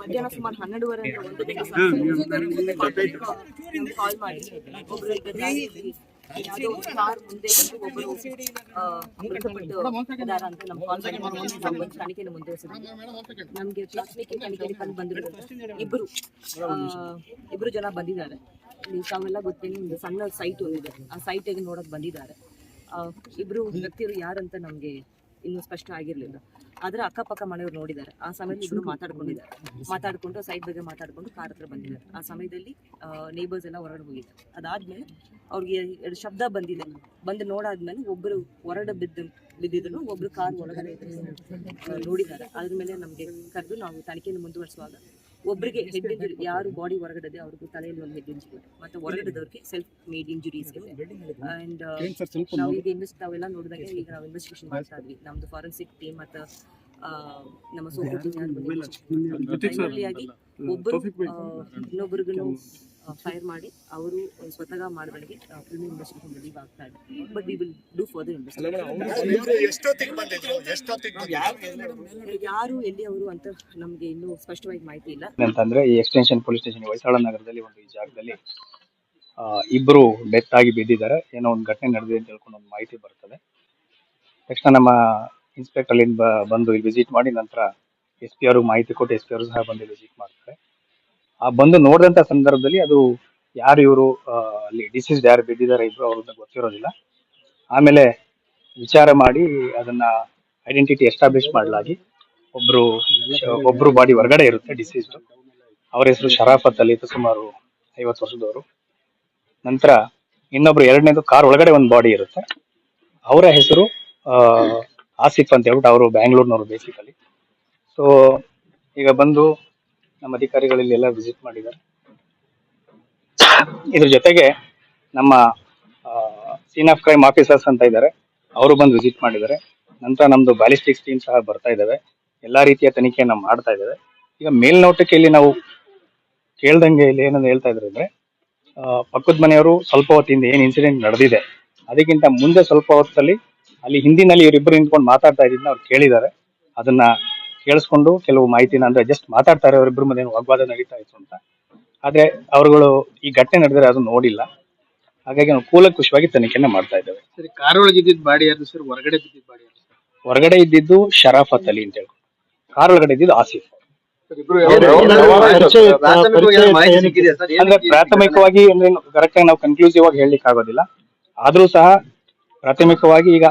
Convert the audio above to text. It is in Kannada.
ಮಧ್ಯಾಹ್ನ ಸುಮಾರು ಹನ್ನೆರಡುವರೆ ಕಾಲ್ ಮಾಡಿ. ಯಾವ್ದೋ ಒಂದು ಕಾರ್ ಮುಂದೆ ಒಬ್ಬರು ಅಂತ ನಮ್ ಕಾಲ್ ಮಾಡಿ. ಮುಂದುವರಿಸಿದ್ವಿ. ನಮ್ಗೆ ಪ್ರಾಥಮಿಕ ತನಿಖೆಯಲ್ಲಿ ಕಂಡು ಬಂದಿರೋದು ಇಬ್ರು. ಆ, ಇಬ್ರು ಜನ ಬಂದಿದ್ದಾರೆ. ತಾವೆಲ್ಲ ಗೊತ್ತೇನೆ ಒಂದು ಸಣ್ಣ ಸೈಟ್ ಒಂದಿದೆ. ಆ ಸೈಟಿಗೆ ನೋಡಕ್ ಬಂದಿದ್ದಾರೆ. ಇಬ್ರು ವ್ಯಕ್ತಿಯರು ಯಾರಂತ ನಮ್ಗೆ ಇನ್ನೂ ಸ್ಪಷ್ಟ ಆಗಿರಲಿಲ್ಲ. ಆದ್ರೆ ಅಕ್ಕಪಕ್ಕ ಮನೆಯವ್ರು ನೋಡಿದ್ದಾರೆ. ಆ ಸಮಯದಲ್ಲಿ ಇಬ್ರು ಮಾತಾಡ್ಕೊಂಡಿದ್ದಾರೆ. ಮಾತಾಡ್ಕೊಂಡು ಸೈಡ್ ಬಗ್ಗೆ ಮಾತಾಡ್ಕೊಂಡು ಕಾರ್ ಹತ್ರ ಬಂದಿದ್ದಾರೆ. ಆ ಸಮಯದಲ್ಲಿ ನೇಬರ್ಸ್ ಎಲ್ಲ ಹೊರಗಡೆ ಹೋಗಿದ್ದಾರೆ. ಅದಾದ್ಮೇಲೆ ಅವ್ರಿಗೆ ಎರಡು ಶಬ್ದ ಬಂದಿದೆ. ಬಂದು ನೋಡಾದ್ಮೇಲೆ ಒಬ್ಬರು ಹೊರಡ ಬಿದ್ದು ಬಿದ್ದಿದ್ರು ಒಬ್ರು ಕಾರ್ ಒಳಗಡೆ ನೋಡಿದ್ದಾರೆ. ಅದ್ರ ಮೇಲೆ ನಮ್ಗೆ ಕರೆದು ನಾವು ತನಿಖೆಯನ್ನು ಮುಂದುವರಿಸುವಾಗ ಒಬ್ರಿಗೆ ಹೆಡ್ ಇಂಜುರಿ ಯಾರು ಬಾಡಿ ಹೊರಗಡೆ ಅವ್ರಿಗೆ ಅವ್ರಿಗೂ ತಲೆಯಲ್ಲಿ ಒಂದು ಹೆಡ್ ಇಂಜುರಿ ಮತ್ತೆ ಹೊರಗಡೆದವ್ರಿಗೆ ಸೆಲ್ಫ್ ಮೇಡ್ ಇಂಜುರೀಸ್ ಇದೆ ಅಂಡ್ ನಾವು ಈಗ ಇನ್ವೆಸ್ಟ್ ನಾವೆಲ್ಲ ನೋಡಿದಾಗ ಈಗ ನಾವು ಇನ್ವೆಸ್ಟಿಗೇಷನ್ ಮಾಡ್ತಾ ಇದ್ವಿ. ನಮ್ದು ಫಾರೆನ್ಸಿಕ್ ಟೀಮ್ ಮತ್ತು ನಮ್ಮ ಆಗಿ ಒಬ್ಬರು ಇನ್ನೊಬ್ಬರಿಗೂ ಫೈರ್ ಮಾಡಿ ಅವರು ಸ್ವತಃ ಮಾಡಿದಂಗೆ ಫಿಲ್ಮ್ ಇಂಡಸ್ಟ್ರಿ ರೆಡಿ ಆಗ್ತಾ ಇದೆ. But we will do further ಬಂದಿದ್ರು? ಯಾರು ಎಲ್ಲಿ ಅವರು ಅಂತ ನಮಗೆ ಇನ್ನೂ ಸ್ಪಷ್ಟವಾಗಿ ಮಾಹಿತಿ ಇಲ್ಲ. ಅಂತಂದ್ರೆ ಈ ಎಕ್ಸ್ಟೆನ್ಷನ್ ಪೊಲೀಸ್ ಸ್ಟೇಷನ್ ಹೊಯ್ಸಳ ನಗರದಲ್ಲಿ ಒಂದು ಈ ಜಾಗದಲ್ಲಿ ಇಬ್ಬರು ಇಬ್ರು ಡೆತ್ ಆಗಿ ಬಿದ್ದಿದ್ದಾರೆ. ಏನೋ ಒಂದು ಘಟನೆ ನಡೆದಿದೆ ಅಂತ ಹೇಳ್ಕೊಂಡು ಒಂದು ಮಾಹಿತಿ ಬರ್ತದೆ. ತಕ್ಷಣ ನಮ್ಮ ಇನ್ಸ್ಪೆಕ್ಟರ್ ಅಲ್ಲಿ ಬಂದು ಇಲ್ಲಿ ವಿಸಿಟ್ ಮಾಡಿ ನಂತರ ಎಸ್ ಪಿ ಅವರು ಮಾಹಿತಿ ಕೊಟ್ಟು ಎಸ್ ಪಿ ಅವರು ಸಹ ಬಂದು ವಿಸಿಟ್ ಮಾಡ್ತಾರೆ. ಆ ಬಂದು ನೋಡಿದಂತ ಸಂದರ್ಭದಲ್ಲಿ ಅದು ಯಾರು ಇವರು ಅಲ್ಲಿ ಡಿಸೀಸ್ ಯಾರು ಬಿದ್ದಿದ್ದಾರೆ ಇಬ್ರು ಅವ್ರನ್ನ ಗೊತ್ತಿರೋದಿಲ್ಲ. ಆಮೇಲೆ ವಿಚಾರ ಮಾಡಿ ಅದನ್ನ ಐಡೆಂಟಿಟಿ ಎಸ್ಟಾಬ್ಲಿಷ್ ಮಾಡಲಾಗಿ ಒಬ್ರು ಒಬ್ರು ಬಾಡಿ ಹೊರಗಡೆ ಇರುತ್ತೆ ಡಿಸೀಸ್ ಅವರ ಹೆಸರು ಶರಾಫತ್ ಅಲ್ಲಿ ಸುಮಾರು ಐವತ್ತು ವರ್ಷದವರು. ನಂತರ ಇನ್ನೊಬ್ರು ಎರಡನೇದು ಕಾರ್ ಒಳಗಡೆ ಒಂದು ಬಾಡಿ ಇರುತ್ತೆ. ಅವರ ಹೆಸರು ಆಸಿಫ್ ಅಂತ ಹೇಳ್ಬಿಟ್ಟು ಅವರು ಬ್ಯಾಂಗ್ಳೂರ್ನವರು ಬೇಸಿಕಲಿ ಸೊ ಈಗ ಬಂದು ನಮ್ಮ ಅಧಿಕಾರಿಗಳಲ್ಲಿ ಎಲ್ಲ ವಿಸಿಟ್ ಮಾಡಿದ್ದಾರೆ. ಇದ್ರ ಜೊತೆಗೆ ನಮ್ಮ ಸೀನ್ ಆಫ್ ಕ್ರೈಮ್ ಆಫೀಸರ್ಸ್ ಅಂತ ಇದ್ದಾರೆ. ಅವರು ಬಂದು ವಿಸಿಟ್ ಮಾಡಿದ್ದಾರೆ. ನಂತರ ನಮ್ದು ಬ್ಯಾಲಿಸ್ಟಿಕ್ಸ್ ಟೀಮ್ ಸಹ ಬರ್ತಾ ಇದ್ದಾವೆ. ಎಲ್ಲಾ ರೀತಿಯ ತನಿಖೆಯನ್ನು ಮಾಡ್ತಾ ಇದ್ದಾವೆ. ಈಗ ಮೇಲ್ನೋಟಕ್ಕೆ ಇಲ್ಲಿ ನಾವು ಕೇಳ್ದಂಗೆ ಇಲ್ಲಿ ಏನಂತ ಹೇಳ್ತಾ ಇದ್ದಾರೆ ಅಂದ್ರೆ ಪಕ್ಕದ ಮನೆಯವರು ಸ್ವಲ್ಪ ಹೊತ್ತಿಂದ ಏನ್ ಇನ್ಸಿಡೆಂಟ್ ನಡೆದಿದೆ, ಅದಕ್ಕಿಂತ ಮುಂದೆ ಸ್ವಲ್ಪ ಹೊತ್ತಲ್ಲಿ ಅಲ್ಲಿ ಹಿಂದಿನಲ್ಲಿ ಇವರಿಬ್ಬರು ನಿಂತ್ಕೊಂಡು ಮಾತಾಡ್ತಾ ಇದ್ದಿದ್ದನ್ನ ಅವ್ರು ಕೇಳಿದ್ದಾರೆ. ಅದನ್ನ ಕೇಳಿಸ್ಕೊಂಡು ಕೆಲವು ಮಾಹಿತಿನ ಅಂದ್ರೆ ಜಸ್ಟ್ ಮಾತಾಡ್ತಾರೆ ಅವರಿಬ್ಬರು ಮಧ್ಯೆ ವಾಗ್ವಾದ ನಡೀತಾ ಇತ್ತು ಅಂತ. ಆದ್ರೆ ಅವರುಗಳು ಈ ಘಟನೆ ನಡೆದರೆ ಅದನ್ನ ನೋಡಿಲ್ಲ. ಹಾಗಾಗಿ ನಾವು ಕೂಲಂಕುಷವಾಗಿ ತನಿಖೆನ ಮಾಡ್ತಾ ಇದ್ದೇವೆ. ಸರಿ ಕಾರ್ ಒಳಗೆ ಇದ್ದಿದ್ ಬಾಡಿ ಯಾರ್ದು ಸರ್ ಹೊರಗಡೆ ಬಾಡಿ ಸರ್ ಹೊರಗಡೆ ಇದ್ದಿದ್ದು ಶರಾಫತ್ ಅಲಿ ಅಂತ ಹೇಳ್ಕೊಂಡು. ಕಾರ್ ಒಳಗಡೆ ಇದ್ದಿದ್ದು ಆಸಿಫ್. ಪ್ರಾಥಮಿಕವಾಗಿ ಏನಾದ್ರು ಮಾಹಿತಿ ಸಿಕ್ಕಿದೆಯಾ ಸರ್ ಅಂದ್ರೆ ಪ್ರಾಥಮಿಕವಾಗಿ ಕರೆಕ್ಟ್ ಆಗಿ ನಾವು ಕನ್ಕ್ಲೂಸಿವ್ ಆಗಿ ಹೇಳಲಿಕ್ಕೆ ಆಗೋದಿಲ್ಲ ಆದ್ರೂ ಸಹ ಪ್ರಾಥಮಿಕವಾಗಿ ಈಗ